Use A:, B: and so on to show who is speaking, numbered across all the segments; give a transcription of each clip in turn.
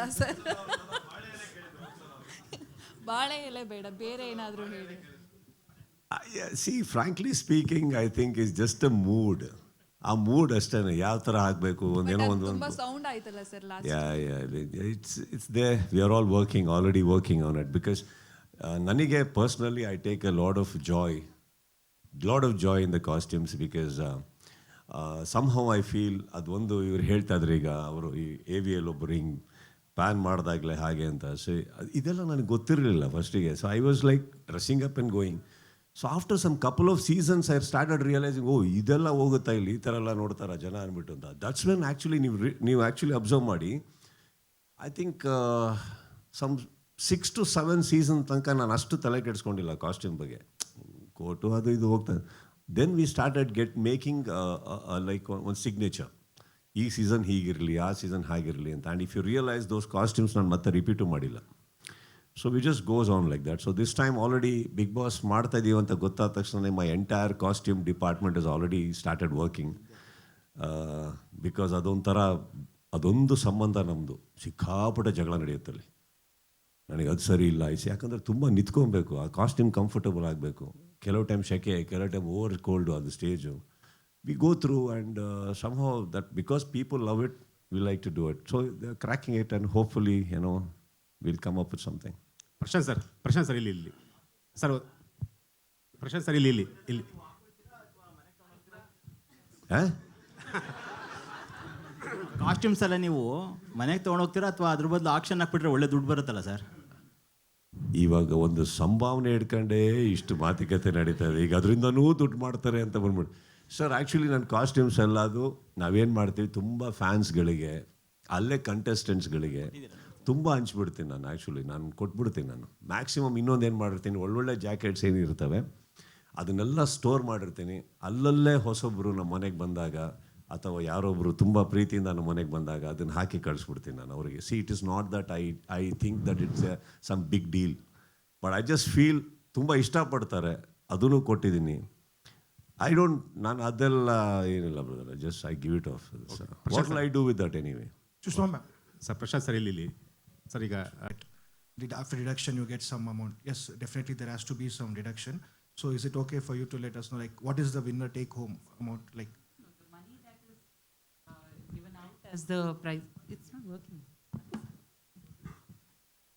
A: ಬೇಡ ಸರ್. ಬಾಳೆ ಎಲೆ ಬೇಡ ಬೇರೆ ಏನಾದರೂ ಹೇಳಿ.
B: See frankly speaking I think is just a mood ಆ ಮೂಡ್ ಅಷ್ಟೇ ಯಾವ ಥರ ಆಗಬೇಕು ಒಂದೇನೋ ಒಂದು
A: ತುಂಬಾ ಸೌಂಡ್ ಆಯ್ತಲ್ಲ sir last
B: yeah yeah it's it's they we are all working already working on it because ನನಗೆ personally I take a lot of joy lot of joy in the costumes because somehow I feel ಅದೊಂದು ಇವ್ರು ಹೇಳ್ತಾ ಇದ್ರೆ ಈಗ ಅವರು ಈ A V L ಒಬ್ಬರು ಹಿಂಗೆ ಪ್ಯಾನ್ ಮಾಡಿದಾಗಲೇ ಹಾಗೆ ಅಂತ. ಸೊ ಇದೆಲ್ಲ ನನಗೆ ಗೊತ್ತಿರಲಿಲ್ಲ ಫಸ್ಟಿಗೆ so I was like dressing up and going so after some couple of seasons I started realising oh ಇದೆಲ್ಲ ಹೋಗುತ್ತಾ ಇಲ್ಲಿ? ಈ ಥರ ಎಲ್ಲ ನೋಡ್ತಾರೆ ಜನ? ಅಂದ್ಬಿಟ್ಟು ಅಂತ. ದಟ್ಸ್ ವೆನ್ ಆ್ಯಕ್ಚುಲಿ ನೀವು ನೀವು ಆ್ಯಕ್ಚುಲಿ ಅಬ್ಸರ್ವ್ ಮಾಡಿ I think some six to seven season ತನಕ ನಾನು ಅಷ್ಟು ತಲೆ ಕೆಡಿಸ್ಕೊಂಡಿಲ್ಲ ಕಾಸ್ಟ್ಯೂಮ್ ಬಗ್ಗೆ. ಕೋಟು ಅದು ಇದು ಹೋಗ್ತದೆ. Then we started get making like ಒಂದು ಸಿಗ್ನೇಚರ್ ಈ ಸೀಸನ್ ಹೀಗಿರಲಿ, ಆ ಸೀಸನ್ ಹಾಗಿರಲಿ ಅಂತ. And if you realise those costumes ನಾನು ಮತ್ತೆ ರಿಪೀಟು ಮಾಡಿಲ್ಲ. So we just goes on like that so this time already Bigg Boss ಮಾಡ್ತಾ ಇದ್ದೀವಿ ಅಂತ ಗೊತ್ತಾದ ತಕ್ಷಣ my entire costume department is already started working because ಅದೊಂಥರ, ಅದೊಂದು ಸಂಬಂಧ ನಮ್ಮದು ಸಿಕ್ಕಾಪಟ್ಟೆ ಜಗಳ ನಡೆಯುತ್ತಲ್ಲಿ ನನಗೆ ಅದು ಸರಿ ಇಲ್ಲ. ಐಸಿ ಯಾಕಂದರೆ ತುಂಬ ನಿಂತ್ಕೊಬೇಕು. ಆ ಕಾಸ್ಟ್ಯೂಮ್ ಕಂಫರ್ಟಬಲ್ ಆಗಬೇಕು. ಕೆಲವು ಟೈಮ್ ಶೆಕೆ ಕೆಲವು ಟೈಮ್ ಓವರ್ ಕೋಲ್ಡು ಅದು stage we go through and somehow that because people love it we like to do it so cracking it and hopefully ಏನೋ will come up with something
C: Prashanth sir Prashanth sir ಇಲ್ಲಿ ಇಲ್ಲಿ. Sir Prashanth sir ಇಲ್ಲಿ ಇಲ್ಲಿ ಇಲ್ಲಿ.
B: ಹಾಂ
D: costumes ಎಲ್ಲ ನೀವು ಮನೆಗೆ ತೊಗೊಂಡೋಗ್ತೀರಾ ಅಥವಾ ಅದ್ರ ಬದಲು ಆಕ್ಷನ್ ಹಾಕ್ಬಿಟ್ರೆ ಒಳ್ಳೆ ದುಡ್ಡು ಬರುತ್ತಲ್ಲ ಸರ್
B: ಇವಾಗ ಒಂದು ಸಂಭಾವನೆ ಹಿಡ್ಕೊಂಡೇ ಇಷ್ಟು ಮಾತುಕತೆ ನಡೀತಾ ಇದೆ. ಈಗ ಅದರಿಂದನೂ ದುಡ್ಡು ಮಾಡ್ತಾರೆ ಅಂತ ಬಂದ್ಬಿಟ್ಟು. ಸರ್ ಆ್ಯಕ್ಚುಲಿ ನನ್ನ ಕಾಸ್ಟ್ಯೂಮ್ಸ್ ಎಲ್ಲ ಅದು ನಾವೇನು ಮಾಡ್ತೀವಿ ತುಂಬ ಫ್ಯಾನ್ಸ್ಗಳಿಗೆ ಅಲ್ಲೇ ಕಂಟೆಸ್ಟೆಂಟ್ಸ್ಗಳಿಗೆ ತುಂಬ ಹಂಚ್ಬಿಡ್ತೀನಿ ನಾನು ಆ್ಯಕ್ಚುಲಿ ನಾನು ಕೊಟ್ಬಿಡ್ತೀನಿ ನಾನು. ಮ್ಯಾಕ್ಸಿಮಮ್ ಇನ್ನೊಂದು ಏನು ಮಾಡಿರ್ತೀನಿ, ಒಳ್ಳೊಳ್ಳೆ ಜಾಕೆಟ್ಸ್ ಏನಿರ್ತವೆ ಅದನ್ನೆಲ್ಲ ಸ್ಟೋರ್ ಮಾಡಿರ್ತೀನಿ. ಅಲ್ಲಲ್ಲೇ ಹೊಸೊಬ್ಬರು ನಮ್ಮ ಮನೆಗೆ ಬಂದಾಗ, ಅಥವಾ ಯಾರೊಬ್ಬರು ತುಂಬ ಪ್ರೀತಿಯಿಂದ ನಮ್ಮ ಮನೆಗೆ ಬಂದಾಗ ಅದನ್ನು ಹಾಕಿ ಕಳಿಸ್ಬಿಡ್ತೀನಿ ನಾನು ಅವರಿಗೆ. See it is not that I I think that it's a some big deal but I just feel ತುಂಬ ಇಷ್ಟಪಡ್ತಾರೆ ಅದನ್ನು ಕೊಟ್ಟಿದ್ದೀನಿ. ಐ ಡೋಂಟ್ ನಾನು ಅದೆಲ್ಲ ಏನಿಲ್ಲ brother just I give it of what I do with that anyway
E: Sushma ma'am,
C: sir Prashant sir ಇಲ್ಲಿ ಇಲ್ಲಿ sir ಈಗ
E: did after deduction you get some amount? Yes, definitely there has to be some deduction. So is it okay for you to let us know like what is the winner take home amount like?
F: The money that is uh, given out as the prize, it's not working.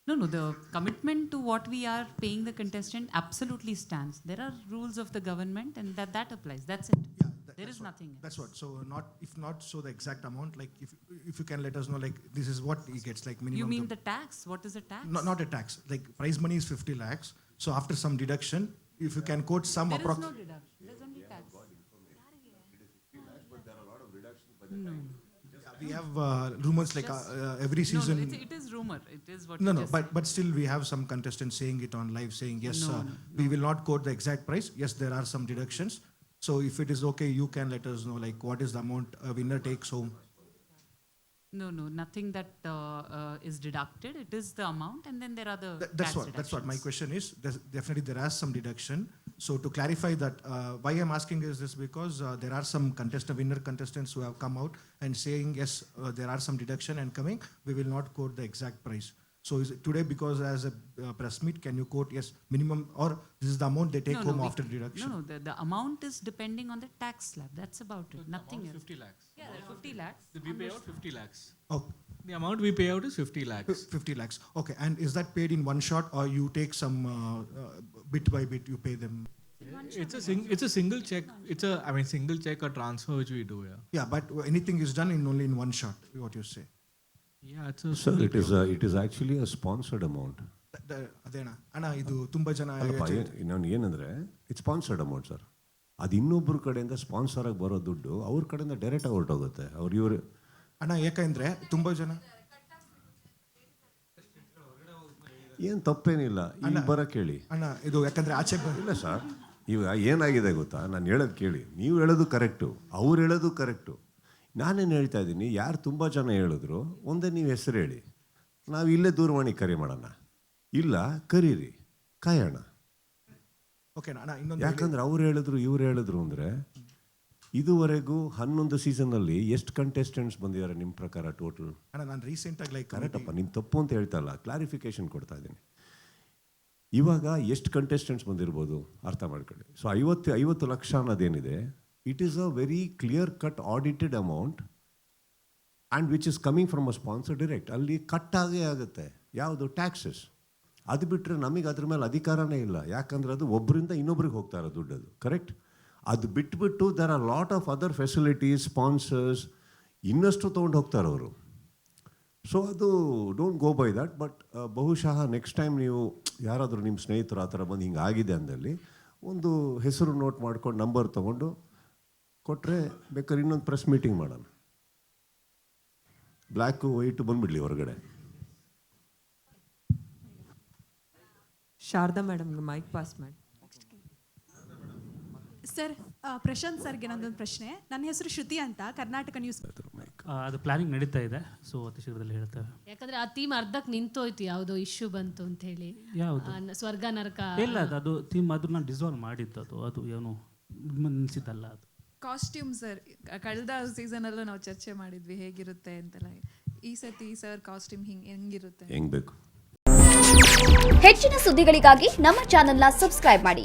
F: No, no, the commitment to what we are paying the contestant absolutely stands. There are rules of the government and that, that applies, that's it.
E: Yeah, that-
F: There
E: that's
F: is
E: what-
F: nothing
E: That's what. So not if not so the exact amount like if if you can let us know like this is what he gets like minimum.
F: You mean
E: the-
F: the tax? What is the tax?
E: not not a tax like prize money is 50 lakhs. So after some deduction, if you can quote some
F: There is no deduction, there's only tax. No,
E: we have uh, rumors like uh, uh, every season.
F: no, it's, it is rumor, it is what
E: No,
F: you
E: no,
F: just
E: but,
F: said.
E: but still we have some contestants saying it on live, saying, yes,
F: No,
E: uh,
F: no,
E: we will not quote the exact price. Yes, there are some deductions. So if it is okay, you can let us know, like, what is the amount a winner takes home?
F: No, no, nothing that uh, uh, is deducted, it is the amount and then there are the
E: Th- That's
F: tax
E: what, that's what my
F: deductions.
E: question is. There's definitely there are some deduction. So to clarify that, uh, why I'm asking is this because uh, there are some contestant, winner contestants who have come out and saying, yes, uh, there are some deduction and coming, we will not quote the exact price. So is it today because as a uh, press meet, can you quote, yes, minimum, or this is the amount they take
F: No, no,
E: home
F: we-
E: after deduction?
F: No, no, the, the amount is depending on the tax slab, that's about it, nothing else.
G: 50 lakhs.
F: Yeah, there are 50 lakhs.
G: The- We pay out 50 lakhs.
E: Oh,
G: The amount we pay out is 50 lakhs.
E: 50 lakhs. Okay, and is that paid in one shot or you take some uh, uh, bit by bit, you pay them?
G: It's a sing, it's a single check. It's a I mean single check or transfer which we do. Yeah.
E: Yeah, but anything is done in only in one shot, what you say.
G: Yeah, it's a.
B: Sir it is it is actually a sponsored amount
E: the- the- ಅದೇನಾ ಅಣ್ಣ ಇದು ತುಂಬ ಜನ
B: ಅಲ್ಲಪ್ಪ ನಾನು ಏನಂದರೆ it's sponsored amount sir ಅದು ಇನ್ನೊಬ್ಬರ ಕಡೆಯಿಂದ ಸ್ಪಾನ್ಸರ್ ಆಗಿ ಬರೋ ದುಡ್ಡು ಅವ್ರ ಕಡೆಯಿಂದ ಡೈರೆಕ್ಟಾಗಿ ಹೊರಟೋಗುತ್ತೆ ಅವ್ರು ಇವರು
E: ಅಣ್ಣ ಯಾಕಂದ್ರೆ ತುಂಬ ಜನ
B: ಏನು ತಪ್ಪೇನಿಲ್ಲ ಇಲ್ಲಿ ಬರೋಕ್ಕೆ ಹೇಳಿ
E: ಅಣ್ಣ ಇದು ಯಾಕಂದ್ರೆ ಆಚೆ
B: ಇಲ್ಲ ಸರ್ ಇವಾಗ ಏನಾಗಿದೆ ಗೊತ್ತಾ? ನಾನು ಹೇಳೋದು ಕೇಳಿ. ನೀವು ಹೇಳೋದು ಕರೆಕ್ಟು ಅವ್ರು ಹೇಳೋದು ಕರೆಕ್ಟು. ನಾನೇನು ಹೇಳ್ತಾ ಇದ್ದೀನಿ ಯಾರು ತುಂಬ ಜನ ಹೇಳಿದ್ರು ಒಂದೇ ನೀವು ಹೆಸರು ಹೇಳಿ. ನಾವು ಇಲ್ಲೇ ದೂರವಾಣಿ ಕರೆ ಮಾಡೋಣ. ಇಲ್ಲ ಕರೀರಿ ಕಾಯೋಣ.
E: ಓಕೆ ಅಣ್ಣ ಇನ್ನೊಂದು
B: ಯಾಕಂದ್ರೆ ಅವ್ರು ಹೇಳಿದ್ರು ಇವ್ರು ಹೇಳಿದ್ರು ಅಂದರೆ ಇದುವರೆಗೂ ಹನ್ನೊಂದು ಸೀಸನ್ನಲ್ಲಿ ಎಷ್ಟು ಕಂಟೆಸ್ಟೆಂಟ್ಸ್ ಬಂದಿದ್ದಾರೆ ನಿಮ್ಮ ಪ್ರಕಾರ ಟೋಟಲ್
E: ಅಣ್ಣ ನಾನು ರೀಸೆಂಟಾಗಿ ಲೈಕ್
B: ಕರೆಕ್ಟಪ್ಪ ನಿಮ್ಮ ತಪ್ಪು ಅಂತ ಹೇಳ್ತಾ ಇಲ್ಲ. ಕ್ಲಾರಿಫಿಕೇಶನ್ ಕೊಡ್ತಾ ಇದ್ದೀನಿ. ಇವಾಗ ಎಷ್ಟು ಕಂಟೆಸ್ಟೆಂಟ್ಸ್ ಬಂದಿರ್ಬೋದು ಅರ್ಥ ಮಾಡ್ಕೊಳ್ಳಿ. ಸೊ ಐವತ್ತು ಐವತ್ತು lakh ಅನ್ನೋದೇನಿದೆ. It is a very clear cut audited amount and which is coming from a sponsor direct ಅಲ್ಲಿ ಕಟ್ ಆಗೇ ಆಗುತ್ತೆ. ಯಾವುದು? ಟ್ಯಾಕ್ಸಸ್ ಅದು ಬಿಟ್ಟರೆ ನಮಗೆ ಅದ್ರ ಮೇಲೆ ಅಧಿಕಾರನೇ ಇಲ್ಲ. ಯಾಕಂದ್ರೆ ಅದು ಒಬ್ಬರಿಂದ ಇನ್ನೊಬ್ರಿಗೆ ಹೋಗ್ತಾ ಇರೋ ದುಡ್ಡು ಅದು ಕರೆಕ್ಟ್ ಅದು ಬಿಟ್ಬಿಟ್ಟು there are lot of other facilities sponsors ಇನ್ನಷ್ಟು ತೊಗೊಂಡು ಹೋಗ್ತಾರೆ ಅವರು. ಸೊ ಅದು don't go by that but ಬಹುಶಃ ನೆಕ್ಸ್ಟ್ ಟೈಮ್ ನೀವು ಯಾರಾದರೂ ನಿಮ್ಮ ಸ್ನೇಹಿತರು ಆ ಥರ ಬಂದು ಹಿಂಗೆ ಆಗಿದೆ ಅಂದಲ್ಲಿ ಒಂದು ಹೆಸರು ನೋಟ್ ಮಾಡ್ಕೊಂಡು ನಂಬರ್ ತೊಗೊಂಡು ಕೊಟ್ಟರೆ ಬೇಕಾದ್ರೆ ಇನ್ನೊಂದು ಪ್ರೆಸ್ ಮೀಟಿಂಗ್ ಮಾಡೋಣ. ಬ್ಲ್ಯಾಕು ವೈಟು ಬಂದುಬಿಡ್ಲಿ ಹೊರಗಡೆ.
H: ಶಾರದಾ ಮೇಡಮ್ ಮೈಕ್ ಪಾಸ್ ಮಾಡಿ.
I: ಸರ್ ಪ್ರಶಾಂತ್ ಸರ್ಗೆ ನಂದೊಂದು ಪ್ರಶ್ನೆ. ನನ್ನ ಹೆಸರು ಶ್ರುತಿ ಅಂತ ಕರ್ನಾಟಕ ನ್ಯೂಸ್.
J: ಆ, ಅದು ಪ್ಲಾನಿಂಗ್ ನಡೀತಾ ಇದೆ ಸೊ ಅತಿ ಶೀಘ್ರದಲ್ಲಿ ಹೇಳ್ತಾರೆ.
K: ಯಾಕಂದ್ರೆ ಆ ಥೀಮ್ ಅರ್ಧಕ್ಕೆ ನಿಂತೋಯ್ತು ಯಾವುದೋ ಇಶ್ಯೂ ಬಂತು ಅಂತ ಹೇಳಿ.
J: ಯಾವುದು?
K: ಆ, ನ- ಸ್ವರ್ಗ ನರಕ.
J: ಇಲ್ಲ ಅದು ಅದು ಥೀಮ್ ಅದು ನಾನು ಡಿಸಾಲ್ವ್ ಮಾಡಿದ್ದು ಅದು ಅದು ಏನು ನಿಲ್ಸಿದ್ದಲ್ಲ ಅದು.
A: ಕಾಸ್ಟ್ಯೂಮ್ ಸರ್ ಕಳೆದ ಸೀಸನಲ್ಲೂ ನಾವು ಚರ್ಚೆ ಮಾಡಿದ್ವಿ ಹೇಗಿರುತ್ತೆ ಅಂತೆಲ್ಲ. ಈ ಸತಿ ಸರ್ ಕಾಸ್ಟ್ಯೂಮ್ ಹಿಂಗೆ ಹೆಂಗಿರುತ್ತೆ?
B: ಹೆಂಗ್ ಬೇಕು?
L: ಹೆಚ್ಚಿನ ಸುದ್ದಿಗಳಿಗಾಗಿ ನಮ್ಮ ಚಾನೆಲ್ನ ಸಬ್ಸ್ಕ್ರೈಬ್ ಮಾಡಿ.